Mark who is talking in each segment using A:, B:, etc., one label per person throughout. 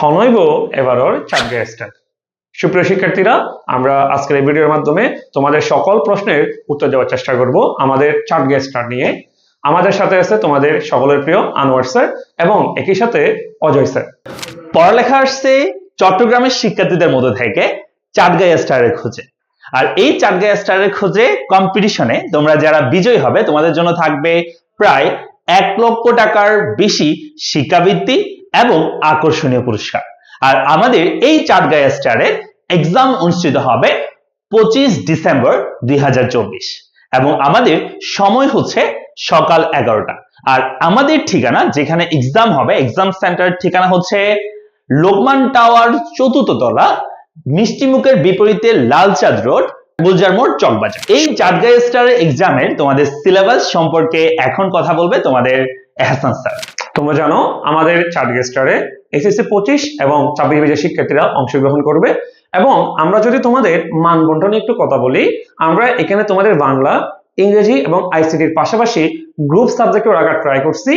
A: হনইব এবারর চাকরি স্টার সুপ্রিয় শিক্ষার্থীরা, আমরা আজকের এই ভিডিওর মাধ্যমে তোমাদের সকল প্রশ্নের উত্তর দেওয়ার চেষ্টা করব আমাদের চার্ট স্টার নিয়ে। আমাদের সাথে আছে তোমাদের সকলের প্রিয় আনোয়ার স্যার এবং একই সাথে অজয় স্যার।
B: পড়ালেখা আসছে চট্টগ্রামের শিক্ষার্থীদের মধ্যে থেকে চাটগাঁয়া স্টারের খোঁজে। আর এই চাটগাঁয়া স্টারের খোঁজে কম্পিটিশনে তোমরা যারা বিজয়ী হবে, তোমাদের জন্য থাকবে প্রায় এক লক্ষ টাকার বেশি শিক্ষাবৃত্তি এবং আকর্ষণীয় পুরস্কার। আর আমাদের এই চাটগাঁয়া স্টারের এক্সাম অনুষ্ঠিত হবে পঁচিশ ডিসেম্বর দুই এবং আমাদের সময় হচ্ছে সকাল এগারোটা। আর আমাদের ঠিকানা যেখানে এক্সাম হবে এক্সাম সেন্টার ঠিকানা হচ্ছে লোকমান টাওয়ার চতুর্থ তলা মিষ্টিমুখের বিপরীতে লালচাঁদ রোড, গুলজার মোড়, চকবাজার। এই চাটগাঁই স্টারের এক্সামের তোমাদের সিলেবাস সম্পর্কে এখন কথা বলবে তোমাদের এহসান স্যার।
A: তোমরা জানো, আমাদের চার্ট গেস্টারে এসএসসি পঁচিশ এবং ছাব্বিশ বেজের শিক্ষার্থীরা অংশগ্রহণ করবে। এবং আমরা যদি তোমাদের মান বন্টনে একটু কথা বলি, আমরা এখানে তোমাদের বাংলা, ইংরেজি এবং আইসিটির পাশাপাশি গ্রুপ সাবজেক্টও রাখার ট্রাই করছি।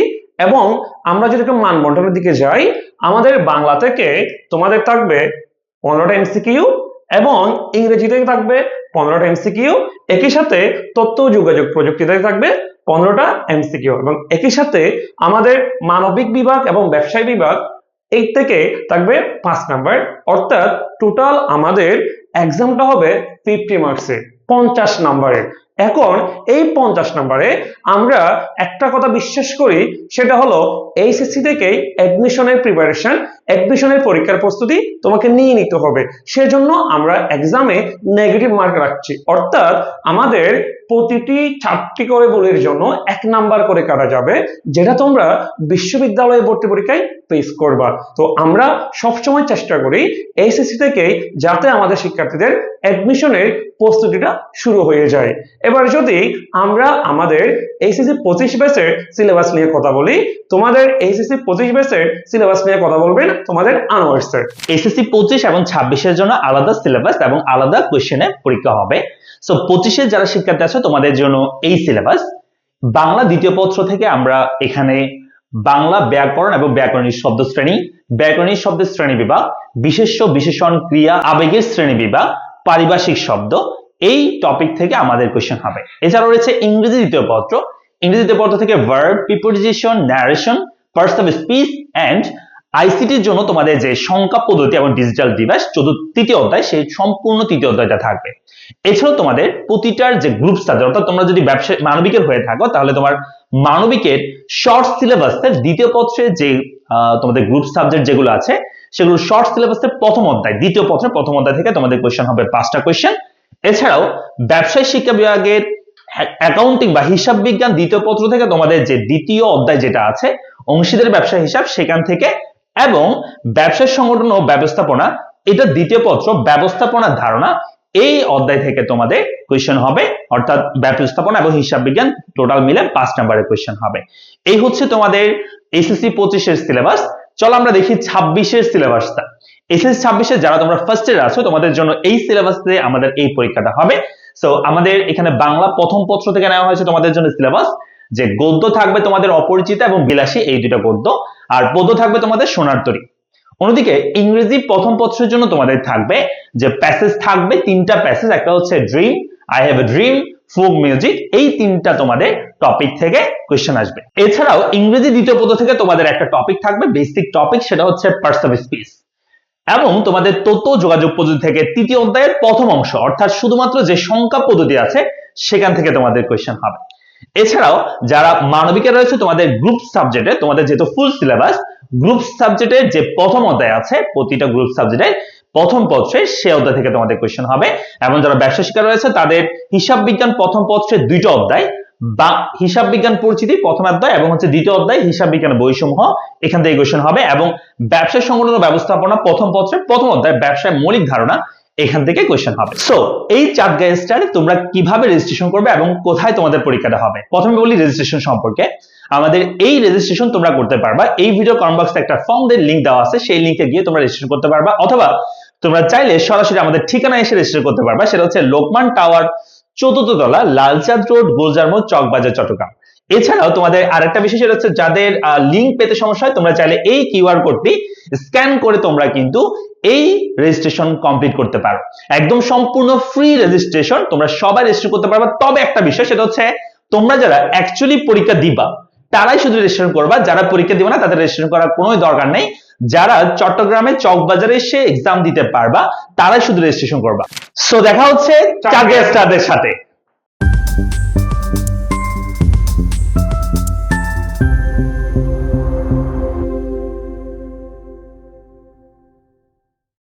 A: এবং আমরা যদি একটু মান বন্টনের দিকে যাই, আমাদের বাংলা থেকে তোমাদের থাকবে পনেরোটা এমসিকিউ এবং ইংরেজিতে থাকবে পনেরোটা এমসিকিউ একই সাথে তথ্য, যোগাযোগ প্রযুক্তিতে থাকবে পনেরোটা এমসিকিউ এবং একই সাথে আমাদের মানবিক বিভাগ এবং ব্যবসায় বিভাগ এই থেকে থাকবে পাঁচ নাম্বার। অর্থাৎ টোটাল আমাদের এক্সামটা হবে ফিফটি মার্কসের পঞ্চাশ নাম্বারের এখন এই পঞ্চাশ নম্বরে আমরা একটা কথা বিশ্বাস করি, সেটা হলো এইচএসসি থেকেই অ্যাডমিশনের প্রিপারেশন অ্যাডমিশনের পরীক্ষার প্রস্তুতি তোমাকে নিয়ে নিতে হবে। সেজন্য আমরা এক্সামে নেগেটিভ মার্ক রাখছি। অর্থাৎ আমাদের প্রতিটি চারটি করে বলির জন্য এক নাম্বার করে কাটা যাবে, যেটা তোমরা বিশ্ববিদ্যালয়ে ভর্তি পরীক্ষায় ফেস করবা। তো আমরা সবসময় চেষ্টা করি এইচএসসি থেকেই যাতে আমাদের শিক্ষার্থীদের অ্যাডমিশনের প্রস্তুতিটা শুরু হয়ে যায়। এবার যদি আমরা আমাদের এইচএসসি পঁচিশ ব্যাচের সিলেবাস নিয়ে কথা বলি, তোমাদের এইচএসসি পঁচিশ ব্যাচের সিলেবাস নিয়ে কথা বলবেন তোমাদের আনোয়ার স্যার
B: এসএসসি পঁচিশ এবং ছাব্বিশের জন্য আলাদা সিলেবাস এবং আলাদা কোয়েশ্চেনে পরীক্ষা হবে। সো পঁচিশের যারা শিক্ষার্থী আছে তোমাদের জন্য এই সিলেবাস বাংলা দ্বিতীয় পত্র থেকে আমরা এখানে বাংলা ব্যাকরণ এবং ব্যাকরণিক শব্দ শ্রেণি ব্যাকরণিক শব্দের শ্রেণি বিভাগ, বিশেষ্য বিশেষণ ক্রিয়া, আবেগের শ্রেণি বিভাগ, পারিভাষিক শব্দ, এই টপিক থেকে আমাদের কোয়েশ্চেন হবে। এছাড়াও রয়েছে ইংরেজি দ্বিতীয় পত্র। ইংরেজি দ্বিতীয় পত্র থেকে verb preposition narration parts of speech and আইসিটির জন্য তোমাদের যে সংখ্যা পদ্ধতি এবং ডিজিটাল ডিভাইস চতুর্থ, তৃতীয় অধ্যায়, সেই সম্পূর্ণ তৃতীয় অধ্যায়টা থাকবে। এছাড়াও তোমাদের প্রতিটার যে গ্রুপ সাবজেক্ট অর্থাৎ তোমরা যদি ব্যবসা মানবিকের হয়ে থাকো, তাহলে তোমার মানবিকের শর্ট সিলেবাসের দ্বিতীয় পত্রে যে তোমাদের গ্রুপ সাবজেক্ট যেগুলো আছে, সেগুলো শর্ট সিলেবাসের প্রথম অধ্যায়, দ্বিতীয় পত্রের প্রথম অধ্যায় থেকে তোমাদের কোয়েশ্চেন হবে পাঁচটা কোয়েশ্চেন এছাড়াও ব্যবসায় শিক্ষা বিভাগের অ্যাকাউন্টিং বা হিসাব বিজ্ঞান দ্বিতীয় পত্র থেকে তোমাদের যে দ্বিতীয় অধ্যায় যেটা আছে, অংশীদের ব্যবসা হিসাব, সেখান থেকে এবং ব্যবসায় সংগঠন ও ব্যবস্থাপনা, এটা দ্বিতীয় পত্র, ব্যবস্থাপনার ধারণা, এই অধ্যায় থেকে তোমাদের কোয়েশ্চেন হবে, অর্থাৎ ব্যবস্থাপনা এবং হিসাব বিজ্ঞান টোটাল মিলে পাঁচ নাম্বারের কোয়েশ্চেন হবে। এই হচ্ছে তোমাদের এসএসসি পঁচিশের সিলেবাস চলো আমরা দেখি ছাব্বিশের সিলেবাসটা এসএসসি ছাব্বিশে যারা তোমরা ফার্স্ট ইয়ার আছো, তোমাদের জন্য এই সিলেবাসে আমাদের এই পরীক্ষাটা হবে। সো আমাদের এখানে বাংলা প্রথম পত্র থেকে নেওয়া হয়েছে তোমাদের জন্য সিলেবাস যে গদ্য থাকবে তোমাদের অপরিচিত এবং বিলাসী, এই দুটো গদ্য। আর পদ্য থাকবে তোমাদের সোনার তরী। অন্যদিকে ইংরেজি প্রথম পত্রের জন্য তোমাদের থাকবে যে প্যাসেজ থাকবে, তিনটা প্যাসেজ একটা হচ্ছে dream I have a dream folk music এই তিনটা তোমাদের টপিক থেকে কোয়েশ্চেন আসবে। এছাড়াও ইংরেজি দ্বিতীয় পদ থেকে তোমাদের একটা টপিক থাকবে বেসিক টপিক সেটা হচ্ছে পার্টস অফ স্পিচ এবং তোমাদের তথ্য যোগাযোগ পদ্ধতি থেকে তৃতীয় অধ্যায়ের প্রথম অংশ, অর্থাৎ শুধুমাত্র যে সংখ্যা পদ্ধতি আছে, সেখান থেকে তোমাদের কোয়েশ্চেন হবে। এছাড়াও যারা মানবিকে রয়েছে, তোমাদের গ্রুপ সাবজেক্টে তোমাদের যেহেতু ফুল সিলেবাস গ্রুপ সাবজেক্টের যে প্রথম অধ্যায় আছে, প্রতিটা গ্রুপ সাবজেক্টের প্রথম পত্রে সে অধ্যায় থেকে তোমাদের কোয়েশ্চেন হবে। এবং যারা ব্যবসা শিক্ষা রয়েছে, তাদের হিসাব বিজ্ঞান প্রথম পত্রের দুইটা অধ্যায়, বা হিসাব বিজ্ঞান পরিচিতি প্রথম অধ্যায় এবং হচ্ছে দ্বিতীয় অধ্যায়, হিসাব বিজ্ঞান বৈষম্য এখান থেকে কোয়েশ্চেন হবে। এবং ব্যবসা সংগঠন ব্যবস্থাপনা প্রথম পত্রের প্রথম অধ্যায়, ব্যবসায় মৌলিক ধারণা এখান থেকে কোয়েশ্চেন হবে। সো এই চার গাইস্টারে তোমরা কীভাবে রেজিস্ট্রেশন করবে এবং কোথায় তোমাদের পরীক্ষাটা হবে? প্রথমে বলি রেজিস্ট্রেশন সম্পর্কে। আমাদের এই রেজিস্ট্রেশন তোমরা করতে পারবা। এই ভিডিও কমেন্ট বক্সে একটা ফর্মদের লিংক দেওয়া আছে। সেই লিংকে গিয়ে তোমরা রেজিস্ট্রেশন করতে পারবা। অথবা তোমরা চাইলে সরাসরি আমাদের ঠিকানায় এসে রেজিস্টার করতে পারবা। সেটা হচ্ছে লোকমান টাওয়ার চতুর্থ তলা, লালচাঁদ রোড, গোলজার মোড়, চকবাজার, চট্টগ্রাম। এছাড়াও তোমাদের আরেকটা বিষয় সেটা হচ্ছে যাদের লিংক পেতে সমস্যা হয় তোমরা চাইলে এই কিউআর কোডটি স্ক্যান করে তোমরা কিন্তু এই রেজিস্ট্রেশন কমপ্লিট করতে পারো। একদম সম্পূর্ণ ফ্রি রেজিস্ট্রেশন তোমরা সবাই রেজিস্ট্রেশন করতে পারবে। তবে একটা বিষয় সেটা হচ্ছে তোমরা যারা অ্যাকচুয়ালি পরীক্ষা দিবা তারাই শুধু রেজিস্ট্রেশন করবা। যারা পরীক্ষা দিবে না তাদের রেজিস্ট্রেশন করার কোনো দরকার নেই। যারা চট্টগ্রামে চকবাজারে এসে এক্সাম দিতে পারবা তারাই শুধু রেজিস্ট্রেশন করবা। সো দেখা হচ্ছে চার গেস্টারদের সাথে।